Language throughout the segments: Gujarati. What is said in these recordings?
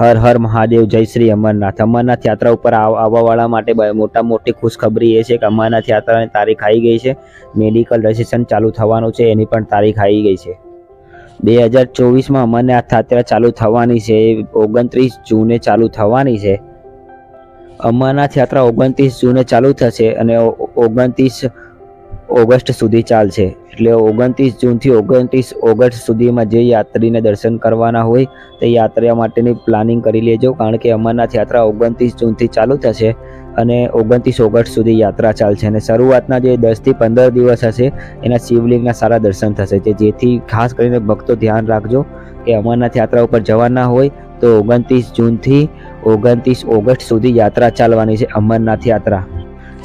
હર હર મહાદેવ, જય શ્રી અમરનાથ. અમરનાથ યાત્રા ઉપર આવ- આવવાવાળા માટે મોટા મોટી ખુશખબરી એ છે કે અમરનાથ યાત્રાની તારીખ આવી ગઈ છે. મેડિકલ રજિસ્ટ્રેશન ચાલુ થવાનું છે, એની પણ તારીખ આવી ગઈ છે. બે હજાર ચોવીસમાં અમરનાથ યાત્રા ચાલુ થવાની છે, ઓગણત્રીસ જૂને ચાલુ થવાની છે. અમરનાથ યાત્રા ઓગણત્રીસ જૂને ચાલુ થશે અને ઓગણત્રીસ ઓગસ્ટ સુધી ચાલશે. એટલે ઓગણત્રીસ જૂનથી ઓગણત્રીસ ઓગસ્ટ સુધીમાં જે યાત્રીને દર્શન કરવાના હોય તે યાત્રા માટેની પ્લાનિંગ કરી લેજો. કારણ કે અમરનાથ યાત્રા ઓગણત્રીસ જૂનથી ચાલુ થશે અને ઓગણત્રીસ ઓગસ્ટ સુધી યાત્રા ચાલશે. અને શરૂઆતના જે દસથી પંદર દિવસ હશે, એના શિવલિંગના સારા દર્શન થશે. કે જેથી ખાસ કરીને ભક્તો ધ્યાન રાખજો કે અમરનાથ યાત્રા ઉપર જવાના હોય તો ઓગણત્રીસ જૂનથી ઓગણત્રીસ ઓગસ્ટ સુધી યાત્રા ચાલવાની છે અમરનાથ યાત્રા.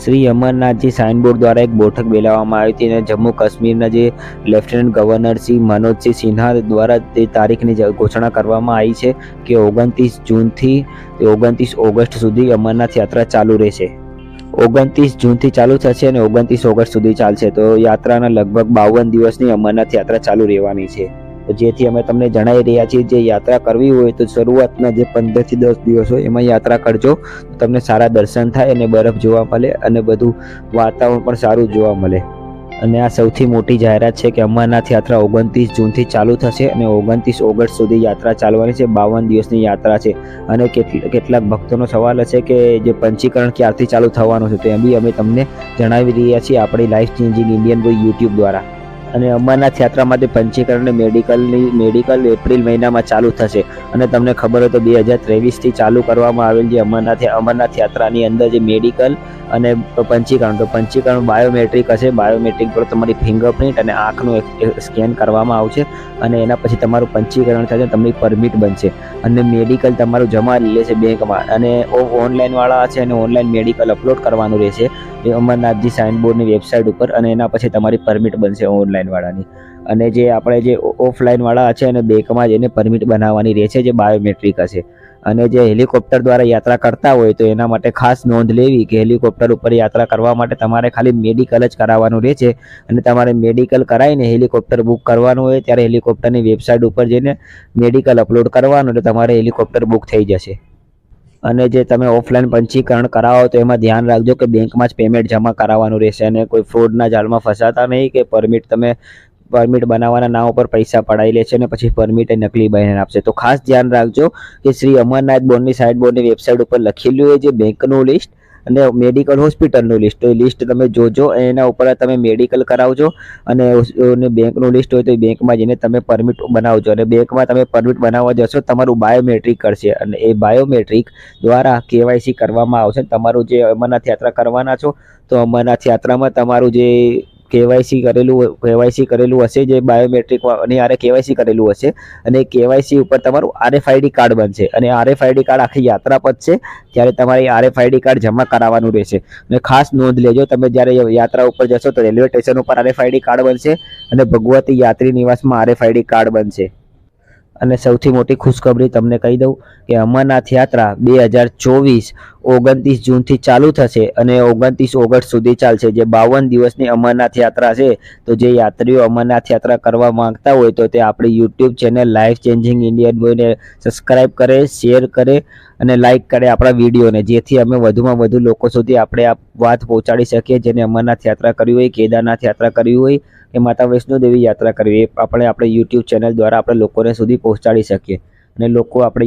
શ્રી અમરનાથજી સાઇનબોર્ડ દ્વારા એક બેઠક બોલાવવામાં આવી હતી અને જમ્મુ કાશ્મીરના જે લેફ્ટનન્ટ ગવર્નર શ્રી મનોજસિંહ સિન્હા દ્વારા તે તારીખની ઘોષણા કરવામાં આવી છે કે ઓગણત્રીસ જૂનથી ઓગણત્રીસ ઓગસ્ટ સુધી અમરનાથ યાત્રા ચાલુ રહેશે. ઓગણત્રીસ જૂનથી ચાલુ થશે અને ઓગણત્રીસ ઓગસ્ટ સુધી ચાલશે. તો યાત્રાના લગભગ બાવન દિવસની અમરનાથ યાત્રા ચાલુ રહેવાની છે. જેથી અમે તમને જણાવી રહ્યા છીએ, જે યાત્રા કરવી હોય તો શરૂઆતના જે પંદરથી દસ દિવસ હોય એમાં યાત્રા કરજો. તમને સારા દર્શન થાય અને બરફ જોવા મળે અને બધું વાતાવરણ પણ સારું જોવા મળે. અને આ સૌથી મોટી જાહેરાત છે કે અમરનાથ યાત્રા ઓગણત્રીસ જૂનથી ચાલુ થશે અને ઓગણત્રીસ ઓગસ્ટ સુધી યાત્રા ચાલવાની છે. બાવન દિવસની યાત્રા છે. અને કેટલી, કેટલાક ભક્તોનો સવાલ હશે કે જે પંચીકરણ ક્યારથી ચાલુ થવાનું છે, તો બી અમે તમને જણાવી રહ્યા છીએ આપણી life changing Indian boy YouTube દ્વારા. અને અમરનાથ યાત્રા માટે પંચીકરણ મેડિકલની, મેડિકલ એપ્રિલ મહિનામાં ચાલુ થશે. અને તમને ખબર હોય તો બે હજાર ત્રેવીસથી ચાલુ કરવામાં આવેલ જે અમરનાથ અમરનાથ યાત્રાની અંદર જે મેડિકલ અને પંચીકરણ, તો પંચીકરણ બાયોમેટ્રિક હશે. બાયોમેટ્રિક પર તમારી ફિંગરપ્રિન્ટ અને આંખનું સ્કેન કરવામાં આવશે અને એના પછી તમારું પંચીકરણ થશે તમને પરમિટ બનશે. અને મેડિકલ તમારું જમા લેશે બેંકમાં. અને ઓનલાઈનવાળા છે અને ઓનલાઈન મેડિકલ અપલોડ કરવાનું રહેશે. એ અમરનાથજી સાઇનબોર્ડની વેબસાઇટ ઉપર અને એના પછી તમારી પરમિટ બનશે ઓનલાઈન. વાળાની. અને જે આપણે જે ઓફલાઈનવાળા છે અને બેંકમાં જઈને પરમિટ બનાવવાની રહે છે જે બાયોમેટ્રિક હશે. અને જે હેલિકોપ્ટર દ્વારા યાત્રા કરતા હોય તો એના માટે ખાસ નોંધ લેવી કે હેલિકોપ્ટર ઉપર યાત્રા કરવા માટે તમારે ખાલી મેડિકલ જ કરાવવાનું રહે છે. અને તમારે મેડિકલ કરાવીને હેલિકોપ્ટર બુક કરવાનું હોય ત્યારે હેલિકોપ્ટરની વેબસાઇટ ઉપર જઈને મેડિકલ અપલોડ કરવાનું એટલે તમારે હેલિકોપ્ટર બુક થઈ જશે. અને જે તમે ઓફલાઈન પંચીકરણ કરાવો તો એમાં ધ્યાન રાખજો કે બેંકમાં જ પેમેન્ટ જમા કરાવવાનું રહેશે અને કોઈ ફ્રોડના જાળમાં ફસાતા નહીં કે પરમિટ તમે પરમિટ બનાવવાના નામ ઉપર પૈસા પડાવી લે છે અને પછી પરમિટ નકલી બનાવીને આપશે. તો ખાસ ધ્યાન રાખજો કે શ્રી અમરનાથ બોર્ડની સાઇડ બોર્ડની વેબસાઇટ ઉપર લખેલું હોય જે બેંકનું લિસ્ટ અને મેડિકલ હોસ્પિટલનું લિસ્ટ તો એ લિસ્ટ તમે જોજો, એના ઉપર તમે મેડિકલ કરાવજો અને બેંકનું લિસ્ટ હોય તો એ બેંકમાં જઈને તમે પરમિટ બનાવજો અને બેંકમાં તમે પરમિટ બનાવવા જશો, તમારું બાયોમેટ્રિક કરશે અને એ બાયોમેટ્રિક દ્વારા કેવાયસી કરવામાં આવશે. તમારું જે અમરનાથ યાત્રા કરવાના છો, તો અમરનાથ યાત્રામાં તમારું જે કેવાયસી કરેલું કેવાયસી કરેલું હશે જે બાયોમેટ્રિક અને આરે કેવાયસી કરેલું હશે. અને કેવાયસી ઉપર તમારું આરએફઆઈડી કાર્ડ બનશે. અને આરએફઆઈડી કાર્ડ આખી યાત્રા પતશે ત્યારે તમારે આરએફઆઈડી કાર્ડ જમા કરાવવાનું રહેશે. અને ખાસ નોંધ લેજો, તમે જ્યારે યાત્રા ઉપર જશો તો રેલવે સ્ટેશન ઉપર આરએફઆઈડી કાર્ડ બનશે અને ભગવતી યાત્રી નિવાસમાં આરએફઆઈડી કાર્ડ બનશે. અને સૌથી મોટી ખુશખબરી તમને કહી દઉં કે અમરનાથ યાત્રા બે હજાર ચોવીસ ઓગણત્રીસ જૂનથી ચાલુ થશે અને ઓગણત્રીસ ઓગસ્ટ સુધી ચાલશે. જે બાવન દિવસની અમરનાથ યાત્રા છે, તો જે યાત્રીઓ અમરનાથ યાત્રા કરવા માંગતા હોય તો તે આપણી YouTube channel life changing Indian બોયને subscribe કરે, શેર કરે અને લાઈક કરે આપણા વિડીયોને, જેથી અમે વધુમાં વધુ લોકો સુધી આપણે આ વાત પહોંચાડી શકીએ, જેને અમરનાથ યાત્રા કરવી હોય, કેદારનાથ યાત્રા કરવી હોય, કે માતા વૈષ્ણોદેવી યાત્રા કરવી એ આપણે આપણે યુટ્યુબ ચેનલ દ્વારા આપણે લોકોને સુધી પહોંચાડી શકીએ અને લોકો આપણે